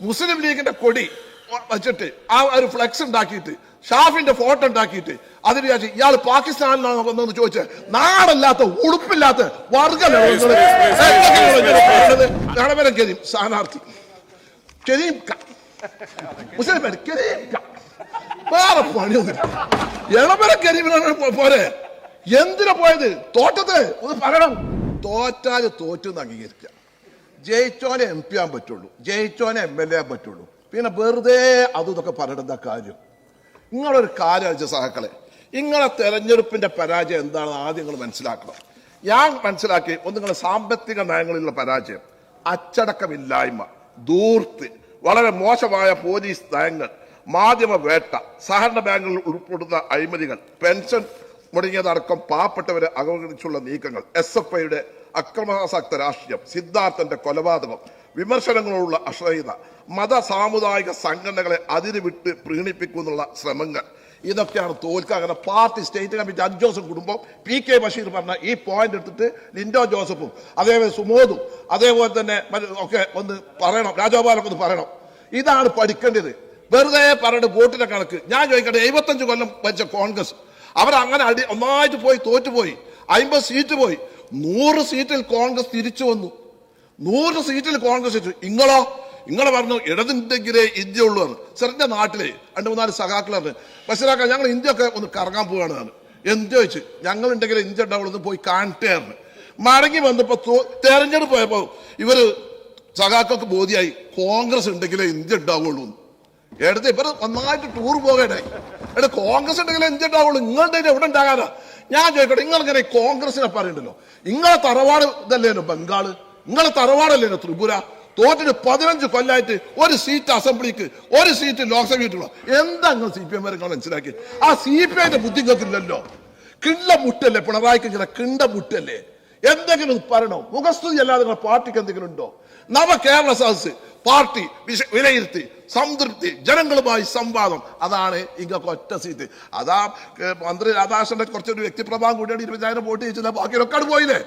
മുസ്ലിം ലീഗിന്റെ കൊടി വെച്ചിട്ട് ആ ഒരു ഫ്ലെക്സ് ഉണ്ടാക്കിയിട്ട് ഷാഫിന്റെ ഫോട്ടോ ഉണ്ടാക്കിയിട്ട് അതിന് വിചാരിച്ച് ഇയാൾ പാകിസ്ഥാനിലാണോ വന്നതെന്ന് ചോദിച്ച് നാടല്ലാത്ത ഉടുപ്പില്ലാത്ത വർഗ കരീം സ്ഥാനാർത്ഥി. കരീം ക. മുസ്ലിം പേര് കരീം ക. വേറെ പണിയൊന്നുമില്ല കരീമിനാണ് പോരെ. എന്തിനാ പോയത്? തോറ്റത്? ഒന്ന് പറയണം. തോറ്റാൽ തോറ്റെന്ന് അംഗീകരിക്കുക ജയിച്ചോനെ എം പി ആകാൻ പറ്റുള്ളൂ. ജയിച്ചോനെ എം എൽ എ ആകാൻ പറ്റുള്ളൂ. പിന്നെ വെറുതെ അതും ഇതൊക്കെ പറയേണ്ട കാര്യം? നിങ്ങളൊരു കാര്യം അയച്ച സഹാക്കളെ നിങ്ങളെ തെരഞ്ഞെടുപ്പിന്റെ പരാജയം എന്താണെന്ന് ആദ്യം നിങ്ങൾ മനസ്സിലാക്കണം. ഞാൻ മനസ്സിലാക്കി ഒന്ന് നിങ്ങളുടെ സാമ്പത്തിക നയങ്ങളിലുള്ള പരാജയം അച്ചടക്കമില്ലായ്മ ദൂർത്ത് വളരെ മോശമായ പോലീസ് നയങ്ങൾ മാധ്യമ വേട്ട സഹകരണ ബാങ്കുകളിൽ ഉൾപ്പെടുന്ന അഴിമതികൾ പെൻഷൻ മുടങ്ങിയതടക്കം പാവപ്പെട്ടവരെ അവഗണിച്ചുള്ള നീക്കങ്ങൾ എസ് എഫ് ഐയുടെ അക്രമാസക്ത രാഷ്ട്രീയം സിദ്ധാർത്ഥന്റെ കൊലപാതകം വിമർശനങ്ങളോടുള്ള അശ്രയത മത സാമുദായിക സംഘടനകളെ അതിരുവിട്ട് പ്രീണിപ്പിക്കുന്നുള്ള ശ്രമങ്ങൾ. ഇതൊക്കെയാണ് തോൽക്കുക അങ്ങനെ പാർട്ടി സ്റ്റേറ്റ് കമ്മിറ്റി അഞ്ചോസം കുടുംബം പി കെ ബഷീർ പറഞ്ഞ ഈ പോയിന്റ് എടുത്തിട്ട് ലിൻഡോ ജോസഫും അതേപോലെ സുമോദും അതേപോലെ തന്നെ ഒക്കെ ഒന്ന് പറയണം രാജഗോപാലൊക്കെ ഒന്ന് പറയണം. ഇതാണ് പഠിക്കേണ്ടത്. വെറുതെ പറഞ്ഞിട്ട് വോട്ടിന്റെ കണക്ക്. ഞാൻ ചോദിക്കട്ടെ എഴുപത്തഞ്ച് കൊല്ലം വെച്ച കോൺഗ്രസ് അവരങ്ങനെ അടി ഒന്നായിട്ട് പോയി തോറ്റുപോയി അമ്പത് സീറ്റ് പോയി. നൂറ് സീറ്റിൽ കോൺഗ്രസ് തിരിച്ചു വന്നു. നൂറ് സീറ്റിൽ കോൺഗ്രസ് തിരിച്ചു. ഇങ്ങളോ? ഇങ്ങളെ പറഞ്ഞു ഇടതുണ്ടെങ്കിലേ ഇന്ത്യ ഉള്ളൂ എന്ന്. ചെറിയ നാട്ടിലെ രണ്ട് മൂന്നാൽ സഖാക്കളാണ് മനസ്സിലാക്കാൻ ഞങ്ങൾ ഇന്ത്യ ഒക്കെ ഒന്ന് കറങ്ങാൻ പോവുകയാണ് എന്ത് ചോദിച്ചു? ഉണ്ടെങ്കിൽ ഇന്ത്യ ഉണ്ടാവുള്ളൂ പോയി കാണട്ടെ മടങ്ങി വന്നപ്പോ തോ- തെരഞ്ഞെടുപ്പ് പോയപ്പോ ഇവർ സഖാക്കൾക്ക് ബോധ്യായി കോൺഗ്രസ് ഉണ്ടെങ്കിലേ ഇന്ത്യ ഉണ്ടാവുള്ളൂ. എടുത്ത് ഇവർ നന്നായിട്ട് ടൂർ പോകേണ്ടേ എടാ കോൺഗ്രസ് ഉണ്ടെങ്കിലേ ഇന്ത്യ ഉണ്ടാവുള്ളൂ. നിങ്ങളുടെ എവിടെ ഉണ്ടാകാനാ? ഞാൻ ചോദിക്കട്ടെ നിങ്ങളിങ്ങനെ കോൺഗ്രസിനെ പറയണ്ടല്ലോ. നിങ്ങളെ തറവാട് ഇതല്ലേനോ ബംഗാൾ? നിങ്ങളെ തറവാടല്ലേനോ ത്രിപുര? തോറ്റിട്ട് പതിനഞ്ച് കൊല്ലായിട്ട് ഒരു സീറ്റ് അസംബ്ലിക്ക് ഒരു സീറ്റ് ലോക്സഭയ്ക്കുള്ള എന്താ നിങ്ങൾ സി പി എം നിങ്ങൾ മനസ്സിലാക്കി ആ സി പി ഐന്റെ ബുദ്ധി നിങ്ങൾക്കില്ലല്ലോ. കിണ്ട മുട്ടല്ലേ പിണറായിക്ക് കിണ്ട മുട്ടല്ലേ എന്തെങ്കിലും പറയണോ മുഖസ്തുതി അല്ലാതെ നിങ്ങളുടെ പാർട്ടിക്ക് എന്തെങ്കിലും ഉണ്ടോ? നവ കേരള സദസ് പാർട്ടി വിലയിരുത്തി സംതൃപ്തി ജനങ്ങളുമായി സംവാദം. അതാണ് ഇങ്ങൊക്കെ ഒറ്റ സീറ്റ്. അതാ മന്ത്രി രാധാകൃഷ്ണന്റെ കുറച്ചൊരു വ്യക്തിപ്രഭാവം കൂടിയാണ് ഇരുപതിനായിരം വോട്ട് ചെയ്യിച്ചത് ബാക്കിയൊക്കെ പോയില്ലേ?